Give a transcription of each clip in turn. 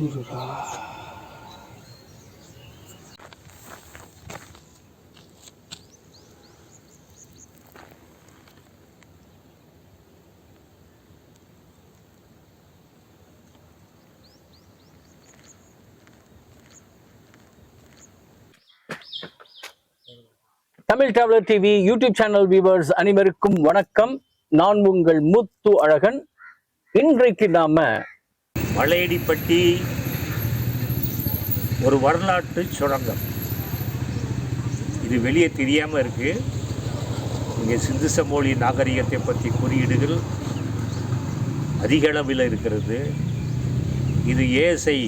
Tamil tablet TV YouTube channel viewers அனைவருக்கும் வணக்கம். நான் உங்கள் முத்து அழகன். இன்றைக்கு நாம மலையடிப்பட்டி ஒரு வரலாற்று சுரங்கம். இது வெளியே தெரியாமல் இருக்குது இங்கே சிந்து சமோழி நாகரிகத்தை பற்றி குறியீடுகள் அதிக அளவில் இருக்கிறது. இது ஏஎஸ்ஐ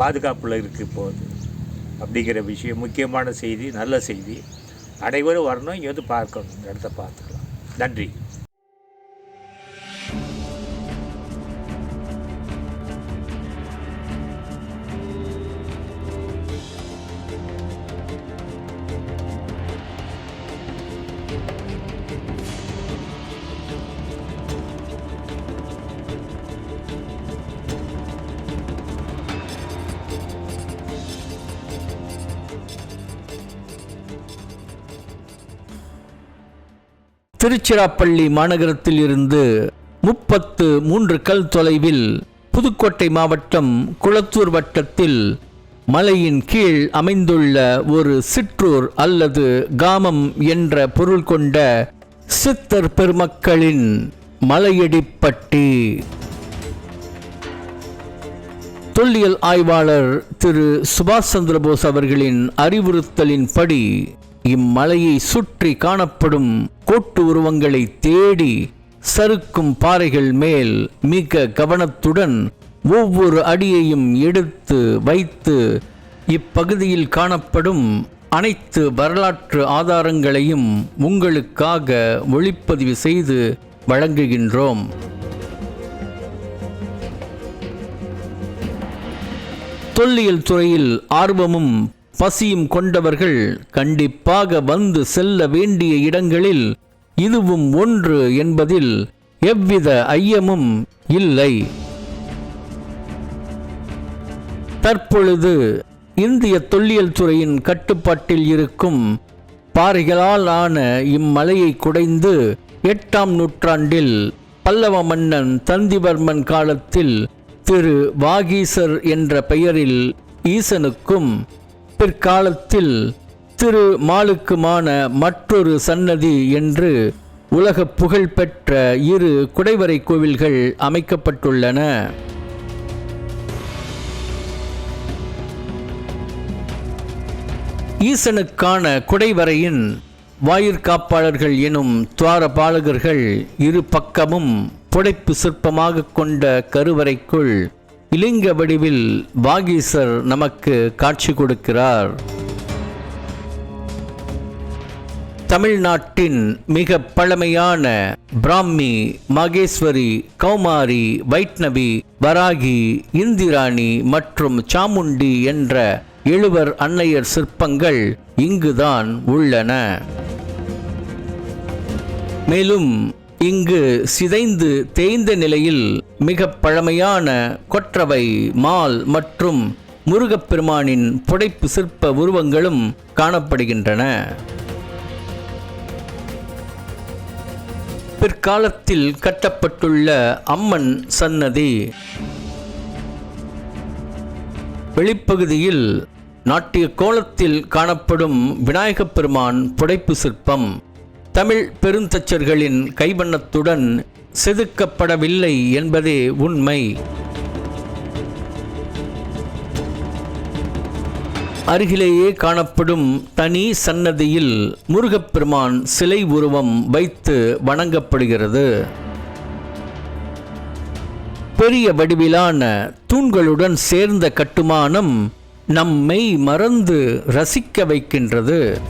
பாதுகாப்பில் இருக்குது இப்போது. அப்படிங்கிற விஷயம் முக்கியமான செய்தி நல்ல செய்தி. அனைவரும் வரணும் இங்கே வந்து பார்க்கணும். இந்த இடத்த பார்த்துக்கலாம். நன்றி. திருச்சிராப்பள்ளி மாநகரத்தில் இருந்து முப்பத்து மூன்று கல் தொலைவில் புதுக்கோட்டை மாவட்டம் குளத்தூர் வட்டத்தில் மலையின் கீழ் அமைந்துள்ள ஒரு சிற்றூர் அல்லது காமம் என்ற பொருள் கொண்ட சித்தர் பெருமக்களின் மலையடிப்பட்டி. தொல்லியல் ஆய்வாளர் திரு சுபாஷ் சந்திரபோஸ் அவர்களின் அறிவுறுத்தலின்படி இம்மலையை சுற்றி காணப்படும் கோட்டு உருவங்களை தேடி சறுக்கும் பாறைகள் மேல் மிக கவனத்துடன் ஒவ்வொரு அடியையும் எடுத்து வைத்து இப்பகுதியில் காணப்படும் அனைத்து வரலாற்று ஆதாரங்களையும் உங்களுக்காக ஒளிப்பதிவு செய்து வழங்குகின்றோம். தொல்லியல் துறையில் ஆர்வமும் பசியும் கொண்டவர்கள் கண்டிப்பாக வந்து செல்ல வேண்டிய இடங்களில் இதுவும் ஒன்று என்பதில் எவ்வித ஐயமும் இல்லை. தற்பொழுது இந்திய தொல்லியல் துறையின் கட்டுப்பாட்டில் இருக்கும் பாறைகளால் ஆன இம்மலையை குடைந்து எட்டாம் நூற்றாண்டில் பல்லவ மன்னன் தந்திவர்மன் காலத்தில் திரு வாகீசர் என்ற பெயரில் ஈசனுக்கும் பிற்காலத்தில் திரு மாலுக்குமான மற்றொரு சன்னதி என்று உலக புகழ்பெற்ற இரு குடைவரை கோவில்கள் அமைக்கப்பட்டுள்ளன. ஈசனுக்கான குடைவரையின் வாயிற்காப்பாளர்கள் எனும் துவாரபாலகர்கள் இரு பக்கமும் புடைப்பு சிற்பமாக கொண்ட கருவறைக்குள் இலிங்க வடிவில் வாகீசர் நமக்கு காட்சி கொடுக்கிறார். தமிழ்நாட்டின் மிக பழமையான பிராமி மகேஸ்வரி கௌமாரி வைட்ணவி வராகி இந்திராணி மற்றும் சாமுண்டி என்ற எழுவர் அன்னையர் சிற்பங்கள் இங்குதான் உள்ளன. மேலும் இங்கு சிதைந்து தேய்ந்த நிலையில் மிக பழமையான கொற்றவை மால் மற்றும் முருகப்பெருமானின் புடைப்பு சிற்ப உருவங்களும் காணப்படுகின்றன. பிற்காலத்தில் கட்டப்பட்டுள்ள அம்மன் சன்னதி வெளிப்பகுதியில் நாட்டிய கோலத்தில் காணப்படும் விநாயகப் பெருமான் புடைப்பு சிற்பம். தமிழ் பெருந்தச்சர்களின் கைவண்ணத்துடன் செதுக்கப்படவில்லை என்பதே உண்மை. அருகிலேயே காணப்படும் தனி சன்னதியில் முருகப்பெருமான் சிலை உருவம் வைத்து வணங்கப்படுகிறது. பெரிய வடிவிலான தூண்களுடன் சேர்ந்த கட்டுமானம் நம்மை மறந்து ரசிக்க வைக்கின்றது.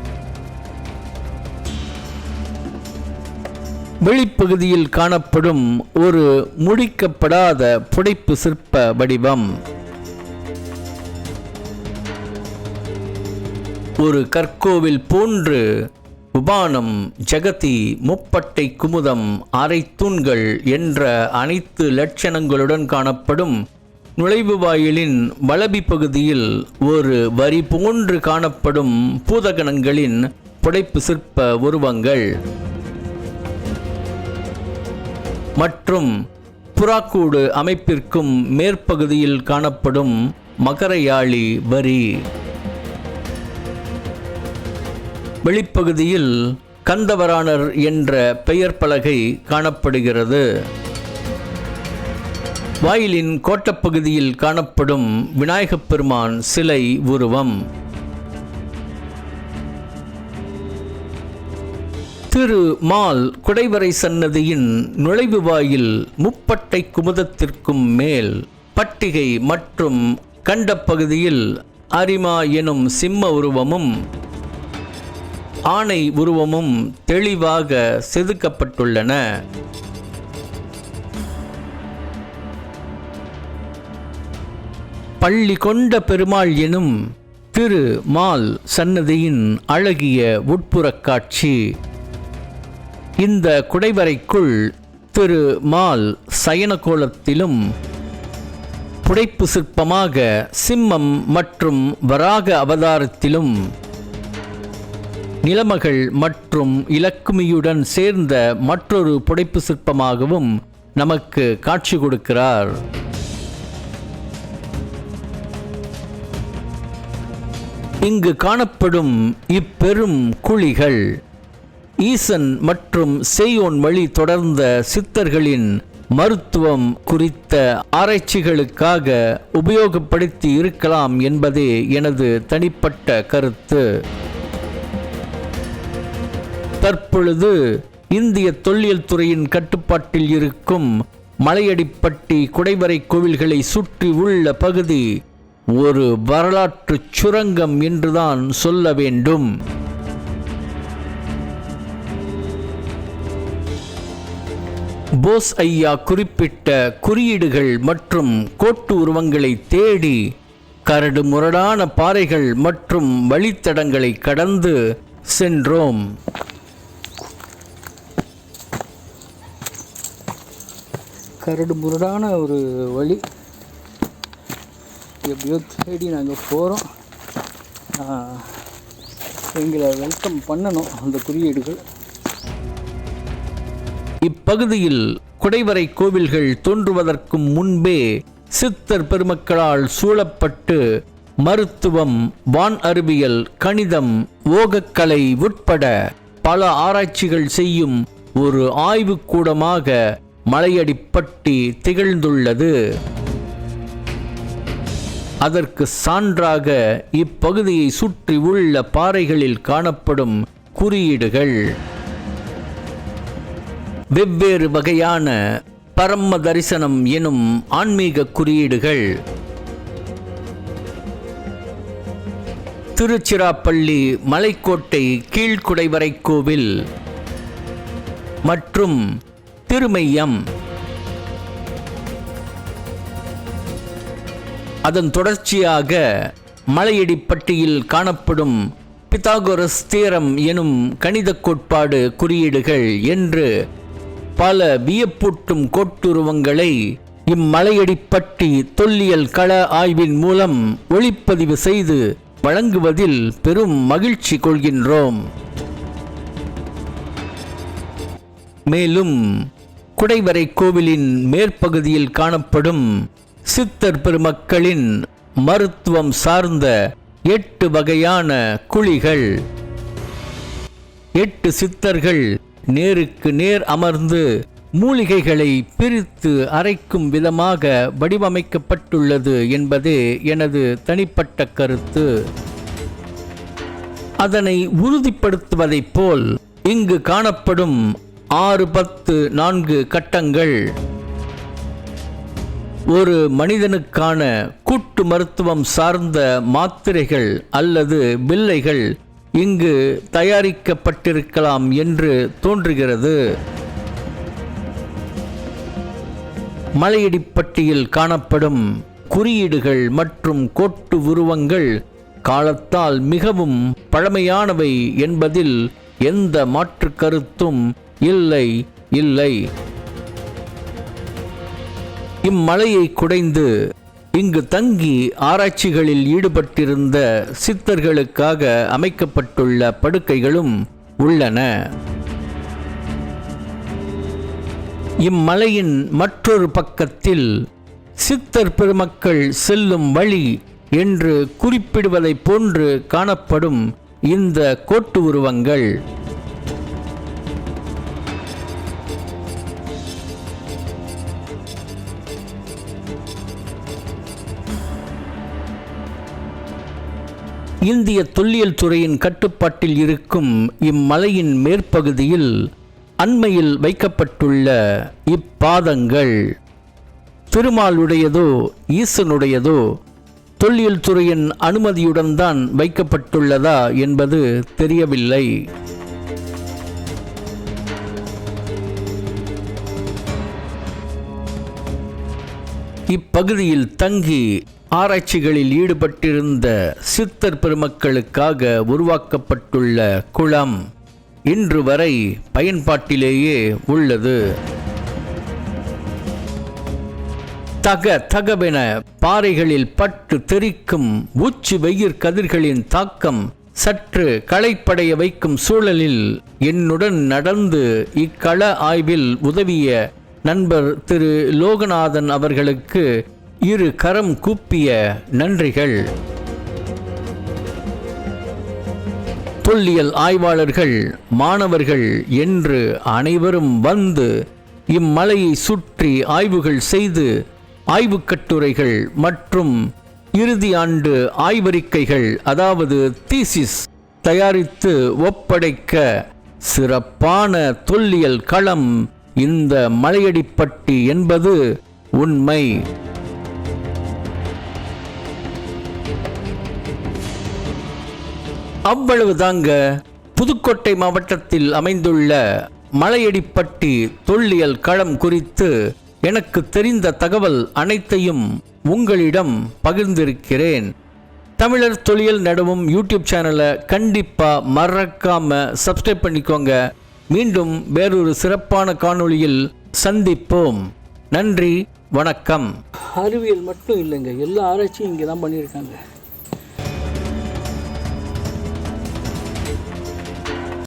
வெளிப்பகுதியில் காணப்படும் ஒரு முடிக்கப்படாத புடைப்பு சிற்ப வடிவம். ஒரு கற்கோவில் போன்று உபானம் ஜெகதி முப்பட்டை குமுதம் அரை தூண்கள் என்ற அனைத்து லட்சணங்களுடன் காணப்படும் நுழைவு வாயிலின் வலபி பகுதியில் ஒரு வரி போன்று காணப்படும் பூதகணங்களின் புடைப்பு சிற்ப உருவங்கள். மற்றும் புறாக்கூடு அமைப்பிற்கும் மேற்பகுதியில் காணப்படும் மகரையாளி வரி. வெளிப்பகுதியில் கந்தவராணர் என்ற பெயர் பலகை காணப்படுகிறது. வாயிலின் கோட்டப்பகுதியில் காணப்படும் விநாயகப் பெருமான் சிலை உருவம். திரு மால் குடைவரை சன்னதியின் நுழைவு வாயில் முப்பட்டை குமுதத்திற்கும் மேல் பட்டிகை மற்றும் கண்டப்பகுதியில் அரிமா எனும் சிம்ம உருவமும் ஆணை உருவமும் தெளிவாக செதுக்கப்பட்டுள்ளன. பள்ளி கொண்ட பெருமாள் எனும் திரு மால் சன்னதியின் அழகிய உட்புறக் காட்சி. இந்த குடைவரைக்குள் திரு மால் சயனகோலத்திலும் புடைப்பு சிற்பமாக சிம்மம் மற்றும் வராக அவதாரத்திலும் நிலமகள் மற்றும் இலக்குமியுடன் சேர்ந்த மற்றொரு புடைப்பு சிற்பமாகவும் நமக்கு காட்சி கொடுக்கிறார். இங்கு காணப்படும் இப்பெரும் குழிகள் ஈசன் மற்றும் செய்யோன் வழி தொடர்ந்த சித்தர்களின் மருத்துவம் குறித்த ஆராய்ச்சிகளுக்காக உபயோகப்படுத்தி இருக்கலாம் என்பதே எனது தனிப்பட்ட கருத்து. தற்பொழுது இந்திய தொல்லியல் துறையின் கட்டுப்பாட்டில் இருக்கும் மலையடிப்பட்டி குடைவரை கோவில்களை சுற்றி உள்ள பகுதி ஒரு வரலாற்று சுரங்கம் என்றுதான் சொல்ல வேண்டும். போஸ் ஐயா குறிப்பிட்ட குறியீடுகள் மற்றும் கோட்டு உருவங்களை தேடி கரடு முரடான பாறைகள் மற்றும் வழித்தடங்களை கடந்து சென்றோம். கரடு முரடான ஒரு வழி. எப்படியோ தேடி நாங்கள் போகிறோம் எங்களை வெல்கம் பண்ணணும் அந்த குறியீடுகள். இப்பகுதியில் குடைவரை கோவில்கள் தோன்றுவதற்கும் முன்பே சித்தர் பெருமக்களால் சூழப்பட்டு மருத்துவம் வான் அறிவியல் கணிதம் ஓகக்கலை உட்பட பல ஆராய்ச்சிகள் செய்யும் ஒரு ஆய்வுக்கூடமாக மலையடிப்பட்டி திகழ்ந்துள்ளது. அதற்கு சான்றாக இப்பகுதியை சுற்றி உள்ள பாறைகளில் காணப்படும் குறியீடுகள். வெவ்வேறு வகையான பரம தரிசனம் எனும் ஆன்மீக குறியீடுகள். திருச்சிராப்பள்ளி மலைக்கோட்டை கீழ்குடைவரை கோவில் மற்றும் திருமையம் அதன் தொடர்ச்சியாக மலையடிப்பட்டியில் காணப்படும் பித்தாகோரஸ் தீரம் எனும் கணித கோட்பாடு குறியீடுகள் என்று பல வியப்பூட்டும் கோட்டுருவங்களை இம்மலையடிப்பட்டி தொல்லியல் கள ஆய்வின் மூலம் ஒளிப்பதிவு செய்து வழங்குவதில் பெரும் மகிழ்ச்சி கொள்கின்றோம். மேலும் குடைவரை கோவிலின் மேற்பகுதியில் காணப்படும் சித்தர் பெருமக்களின் மருத்துவம் சார்ந்த எட்டு வகையான குழிகள். எட்டு சித்தர்கள் நேருக்கு நேர் அமர்ந்து மூலிகைகளை பிரித்து அரைக்கும் விதமாக வடிவமைக்கப்பட்டுள்ளது என்பதே எனது தனிப்பட்ட கருத்து. அதனை உறுதிப்படுத்துவதைப் போல் இங்கு காணப்படும் ஆறு பத்து நான்கு கட்டங்கள் ஒரு மனிதனுக்கான கூட்டு மருத்துவம் சார்ந்த மாத்திரைகள் அல்லது பில்லைகள் இங்கு தயாரிக்கப்பட்டிருக்கலாம் என்று தோன்றுகிறது. மலையடிப்பட்டியில் காணப்படும் குறியீடுகள் மற்றும் கோட்டு உருவங்கள் காலத்தால் மிகவும் பழமையானவை என்பதில் எந்த மாற்று கருத்தும் இல்லை இல்லை. இம்மலையை குடைந்து இங்கு தங்கி ஆராய்ச்சிகளில் ஈடுபட்டிருந்த சித்தர்களுக்காக அமைக்கப்பட்டுள்ள படுக்கைகளும் உள்ளன. இம்மலையின் மற்றொரு பக்கத்தில் சித்தர் பெருமக்கள் செல்லும் வழி என்று குறிப்பிடுவதைப் போன்று காணப்படும் இந்த கோட்டு உருவங்கள். இந்திய தொல்லியல் துறையின் கட்டுப்பாட்டில் இருக்கும் இம்மலையின் மேற்பகுதியில் அண்மையில் வைக்கப்பட்டுள்ள இப்பாதங்கள். திருமாலுடையதோ ஈசனுடையதோ தொல்லியல் துறையின் அனுமதியுடன் தான் வைக்கப்பட்டுள்ளதா என்பது தெரியவில்லை. இப்பகுதியில் தங்கி ஆராய்ச்சிகளில் ஈடுபட்டிருந்த சித்தர் பெருமக்களுக்காக உருவாக்கப்பட்டுள்ள குளம் இன்று வரை பயன்பாட்டிலேயே உள்ளது. தக தகவென பாறைகளில் பட்டு தெறிக்கும் உச்சி வெயிற் கதிர்களின் தாக்கம் சற்று களைப்படைய வைக்கும் சூழலில் என்னுடன் நடந்து இக்கள ஆய்வில் உதவிய நண்பர் திரு லோகநாதன் அவர்களுக்கு இரு கரம் கூப்பிய நன்றிகள். தொல்லியல் ஆய்வாளர்கள் மாணவர்கள் என்று அனைவரும் வந்து இம்மலையை சுற்றி ஆய்வுகள் செய்து ஆய்வுக் கட்டுரைகள் மற்றும் இறுதி ஆண்டு ஆய்வறிக்கைகள் அதாவது தீசிஸ் தயாரித்து ஒப்படைக்க சிறப்பான தொல்லியல் களம் இந்த மலையடிப்பட்டி என்பது உண்மை. அவ்வளவுதாங்க. புதுக்கோட்டை மாவட்டத்தில் அமைந்துள்ள மலையடிப்பட்டி தொல்லியல் களம் குறித்து எனக்கு தெரிந்த தகவல் அனைத்தையும் உங்களிடம் பகிர்ந்திருக்கிறேன். தமிழர் தொழில் நடவும் யூடியூப் சேனலை கண்டிப்பாக மறக்காம சப்ஸ்கிரைப் பண்ணிக்கோங்க. மீண்டும் வேறொரு சிறப்பான காணொளியில் சந்திப்போம். நன்றி வணக்கம். அறிவியல் மட்டும் இல்லைங்க எல்லா ஆராய்ச்சியும் இங்கே தான் பண்ணியிருக்காங்க.